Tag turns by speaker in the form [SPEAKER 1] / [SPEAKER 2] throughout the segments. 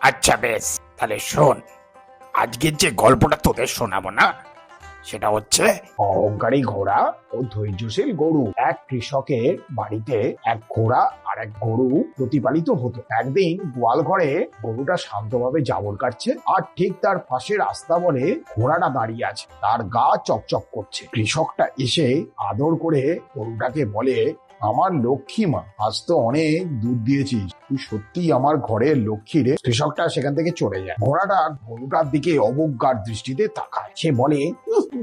[SPEAKER 1] আচ্ছা বেশ, তাহলে শোন। আজকের যে গল্পটা তোদের শোনাবো না, সেটা হচ্ছে অহংকারী ঘোড়া ও ধৈর্যশীল গরু। এক কৃষকের বাড়িতে এক ঘোড়া আর এক গরু প্রতিপালিত হতো। একদিন গোয়াল ঘরে গরুটা শান্তভাবে জাবর কাটছে আর ঠিক তার পাশে রাস্তা বলে ঘোড়াটা দাঁড়িয়ে আছে। তার গা চকচক করছে। কৃষকটা এসে আদর করে গরুটাকে বলে আমার লক্ষ্মী মা, আজ তো অনেক দুধ দিয়েছিস। তুই সত্যি আমার ঘরের লক্ষ্মী রে। কৃষকটা সেখান থেকে চলে যায়। ঘোড়াটা গরুটার দিকে অবজ্ঞার দৃষ্টিতে তাকায়। সে বলে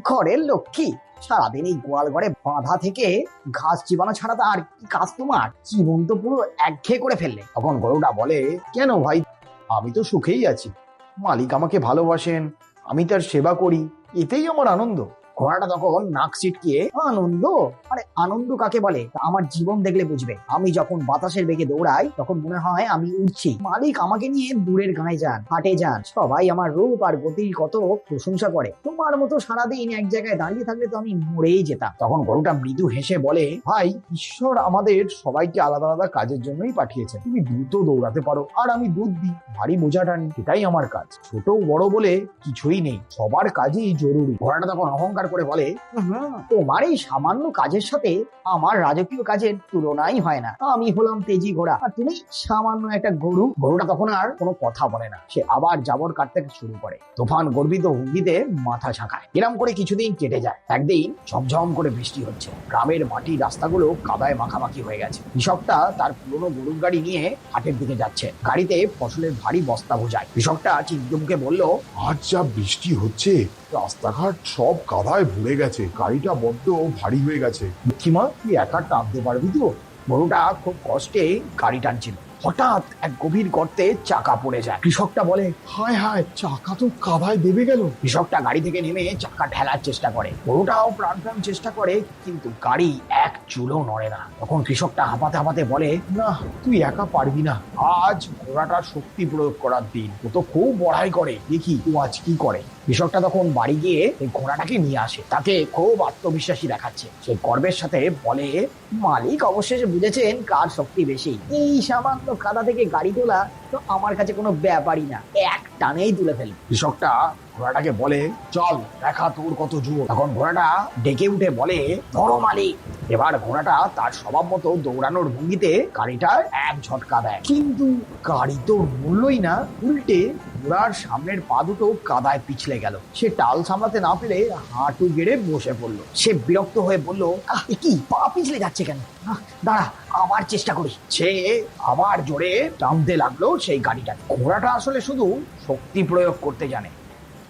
[SPEAKER 2] ঘরের লক্ষ্মী? সারাদিন এই গোয়াল ঘরে বাঁধা থেকে ঘাস চিবানো ছাড়া তো আর কি কাজ তোমার? জীবন তো পুরো একঘেয়ে করে ফেললে।
[SPEAKER 1] তখন গরুটা বলে, কেন ভাই? আমি তো সুখেই আছি। মালিক আমাকে ভালোবাসেন। আমি তার সেবা করি। এতেই আমার আনন্দ।
[SPEAKER 2] ঘোড়াটা তখন নাক সিটকিয়ে আনন্দ? আরে, আনন্দ কাকে বলে? আমার জীবন দেখলে বুঝবে। আমি যখন বাতাসের বেগে দৌড়াই, তখন মনে হয় আমি উঠছি মালিক আমাকে নিয়ে দূরের গায়ে যান, হাটে যান। সবাই আমার রূপ আর গতির কত প্রশংসা করে। তোমার মতো সারাদিন এক জায়গায় দাঁড়িয়ে থাকলে তো আমি মরেই যেতাম।
[SPEAKER 1] তখন গরুটা মৃদু হেসে বলে, ভাই, ঈশ্বর আমাদের সবাইকে আলাদা আলাদা কাজের জন্যই পাঠিয়েছেন। তুমি দ্রুত দৌড়াতে পারো, আর আমি দুধ দিই ভারী বোঝা টানি এটাই আমার কাজ। ছোট, বড় বলে কিছুই নেই। সবার কাজই জরুরি।
[SPEAKER 2] ঘোড়াটা তখন অহংকার করে বলে তোমার এই সামান্য কাজের সাথে আমার রাজকীয় কাজের তুলনাই হয় না। আমি হলাম তেজি ঘোড়া। আর তুমি সামান্য একটা গরু গরুটা তখন আর কোনো কথা বলে না। সে আবার জাবর কাটতে শুরু করে। তুফান গর্বিত হুঙ্গিতে মাথা ঝাঁকায়। এরম করে কিছুদিন কেটে যায়। একদিন ঝমঝম করে বৃষ্টি হচ্ছে। গ্রামের মাটি রাস্তাগুলো কাদায় মাখামাখি হয়ে গেছে। কৃষকটা তার পুরনো গরুর গাড়ি নিয়ে হাটের দিকে যাচ্ছে। গাড়িতে ফসলের ভারী বস্তা বোঝায় কৃষকটা চিন্তিত মুখে বলল
[SPEAKER 3] আজ যা বৃষ্টি হচ্ছে রাস্তাঘাট সব কাদায় ভরে গেছে। গাড়িটা বড্ড ভারী হয়ে গেছে।
[SPEAKER 1] লক্ষ্মীমা তুই একা টানতে পারবি তো?
[SPEAKER 2] গরুটা খুব কষ্টে গাড়ি টানছিল। হঠাৎ এক গভীর গর্তে চাকা পড়ে যায়। কৃষকটা বলে,
[SPEAKER 3] হায় হায়, চাকা তো কাদায় দেবে গেল
[SPEAKER 2] কৃষকটা গাড়ি থেকে নেমে চাকা ঠেলার চেষ্টা করে। গরুটাও প্রাণ প্রাণ চেষ্টা করে, কিন্তু গাড়ি এক চুলো নড়ে না। তখন কৃষকটা হাঁপাতে হাঁপাতে বলে,
[SPEAKER 1] না, তুই একা পারবি না। আজ ঘোড়াটার শক্তি প্রয়োগ করার দিন। ও তো খুব বড়াই করে। দেখি ও আজ কি করে।
[SPEAKER 2] কৃষকটা তখন বাড়ি গিয়ে এই ঘোড়াটাকে নিয়ে আসে। তাকে খুব আত্মবিশ্বাসী দেখাচ্ছে। সে গর্বের সাথে বলে, মালিক অবশেষে বুঝেছেন কার শক্তি বেশি। এই সামান্য কাদা থেকে গাড়ি তোলা তো আমার কাছে কোনো ব্যাপারই না। এক টানেই তুলে ফেলে।
[SPEAKER 1] কৃষকটা ঘোড়াটাকে বলে, চল, দেখা তোর কত জোর। তখন ঘোড়াটা ডেকে উঠে বলে,
[SPEAKER 2] ধরো মালিক।
[SPEAKER 1] এবার ঘোড়াটা তার স্বভাব মতো দৌড়ানোর ভঙ্গিতে গাড়িটা এক ঝটকা দেয়। কিন্তু গাড়ি তো মূল্যই না, উল্টে ঘোড়ার সামনের পা দুটো কাদায় পিছলে গেল। সে টাল সামলাতে না পেরে হাঁটু গেড়ে বসে পড়ল।
[SPEAKER 2] সে বিরক্ত হয়ে বলল কি, পা পিছলে যাচ্ছে কেন? দাঁড়া, আবার চেষ্টা করি।
[SPEAKER 1] সে আবার জোরে টানতে লাগল সেই গাড়িটা ঘোড়াটা আসলে শুধু শক্তি প্রয়োগ করতে জানে।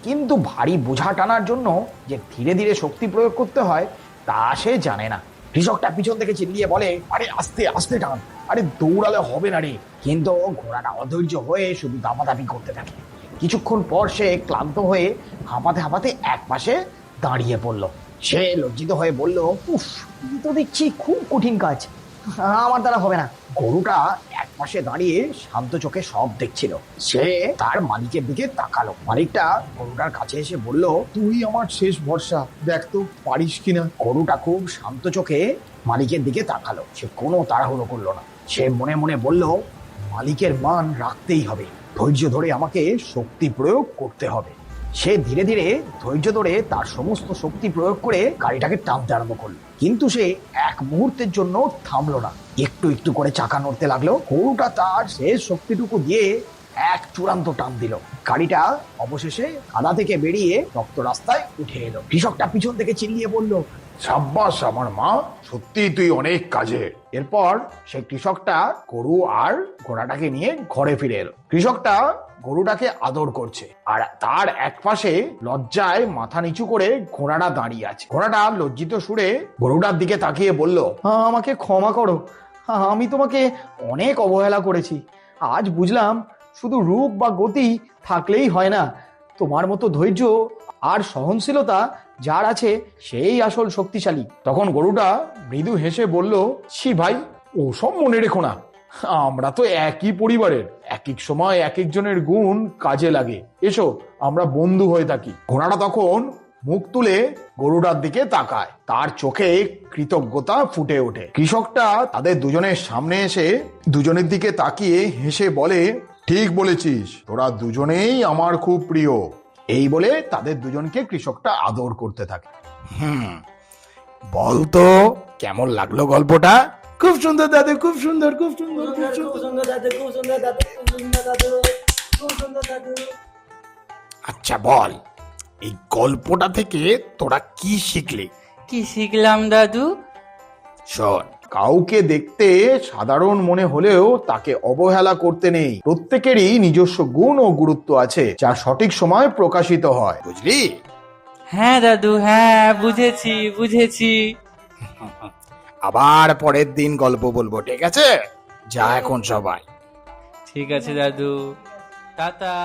[SPEAKER 1] কিন্তু ভারী বোঝা টানার জন্য যে ধীরে ধীরে শক্তি প্রয়োগ করতে হয়, তা সে জানে না। কৃষকটা পিছন থেকে চিল্লিয়ে বলে, আরে আস্তে আস্তে টান। আরে দৌড়ালে হবে না রে। কিন্তু ঘোড়াটা অধৈর্য হয়ে শুধু দাপাদাপি করতে থাকে। কিছুক্ষণ পর সে ক্লান্ত হয়ে হাঁপাতে হাঁপাতে এক পাশে দাঁড়িয়ে পড়ল। সে লজ্জিত হয়ে বলল,
[SPEAKER 2] উফ তো দেখছি খুব কঠিন কাজ। আমার দ্বারা হবে না।
[SPEAKER 1] গরুটা
[SPEAKER 2] পাশে দাঁড়িয়ে শান্ত চোখে সব দেখছিল। সে তার মালিকের দিকে তাকালো। মালিকটা গরুটার কাছে এসে বলল
[SPEAKER 3] তুই আমার শেষ ভরসা দেখ তো পারিস কিনা।
[SPEAKER 2] গরুটা খুব শান্ত চোখে মালিকের দিকে তাকালো। সে কোনো তাড়াহুড়ো করল না। সে মনে মনে বলল মালিকের মান রাখতেই হবে। ধৈর্য ধরে আমাকে শক্তি প্রয়োগ করতে হবে। সে ধীরে ধীরে ধৈর্য ধরে তার সমস্ত শক্তি প্রয়োগ করে গাড়িটাকে টানতে আরম্ভ করল। কিন্তু সে এক মুহূর্তের জন্য থামলো না। একটু একটু করে চাকা নড়তে লাগল। গরুটা তার শেষ শক্তিটুকু দিয়ে এক চূড়ান্ত টান দিল। গাড়িটা অবশেষে কাদা থেকে বেরিয়ে রক্ত রাস্তায় উঠে এলো। কৃষকটা পিছন থেকে চিল্লিয়ে বলল,
[SPEAKER 3] সাব্বাস, আমার মা সত্যি তুই অনেক কাজে।
[SPEAKER 2] এরপর সেই কৃষকটা গরু আর ঘোড়াটাকে নিয়ে ঘরে ফিরে এলো। কৃষকটা গরুটাকে আদর করছে। আর তার এক পাশে লজ্জায় মাথা নিচু করে ঘোড়াটা দাঁড়িয়ে আছে। ঘোড়াটা লজ্জিত সুরে গরুটার দিকে তাকিয়ে বলল আমাকে ক্ষমা করো। আমি তোমাকে অনেক অবহেলা করেছি। আজ বুঝলাম শুধু রূপ বা গতি থাকলেই হয় না। তোমার মতো ধৈর্য আর সহনশীলতা যার আছে সেই আসল শক্তিশালী।
[SPEAKER 3] তখন গরুটা মৃদু হেসে বলল, ছি ভাই, ওসব মনে রেখো না। আমরা তো একই পরিবারের এক এক সময় এক একজনের গুণ কাজে লাগে। এসো, আমরা বন্ধু হয়ে থাকি। ঘোড়াটা তখন মুখ তুলে গরুটার দিকে তাকায়। তার চোখে কৃতজ্ঞতা ফুটে ওঠে। কৃষকটা তাদের দুজনের সামনে এসে দুজনের দিকে তাকিয়ে হেসে বলে, ঠিক বলেছিস, তোরা দুজনেই আমার খুব প্রিয়। এই বলে তাদের দুজনকে কৃষকটা আদর করতে থাকে।
[SPEAKER 1] হুম বল তো কেমন লাগল গল্পটা?
[SPEAKER 4] খুব সুন্দর দাদু খুব সুন্দর খুব সুন্দর খুব সুন্দর।
[SPEAKER 1] আচ্ছা বল এই গল্পটা থেকে তোরা কি শিখলি?
[SPEAKER 5] কি শিখলাম দাদু?
[SPEAKER 1] শোন।
[SPEAKER 3] কাউকে দেখতে সাধারণ মনে হলেও তাকে অবহেলা করতে নেই। প্রত্যেকেরই নিজস্ব গুণ ও গুরুত্ব আছে যা সঠিক সময় প্রকাশিত হয়।
[SPEAKER 1] বুঝলি?
[SPEAKER 5] হ্যাঁ দাদু হ্যাঁ বুঝেছি বুঝেছি।
[SPEAKER 1] আবার পরের দিন গল্প বলব ঠিক আছে? যা এখন সবাই।
[SPEAKER 5] ঠিক আছে দাদু। টাটা।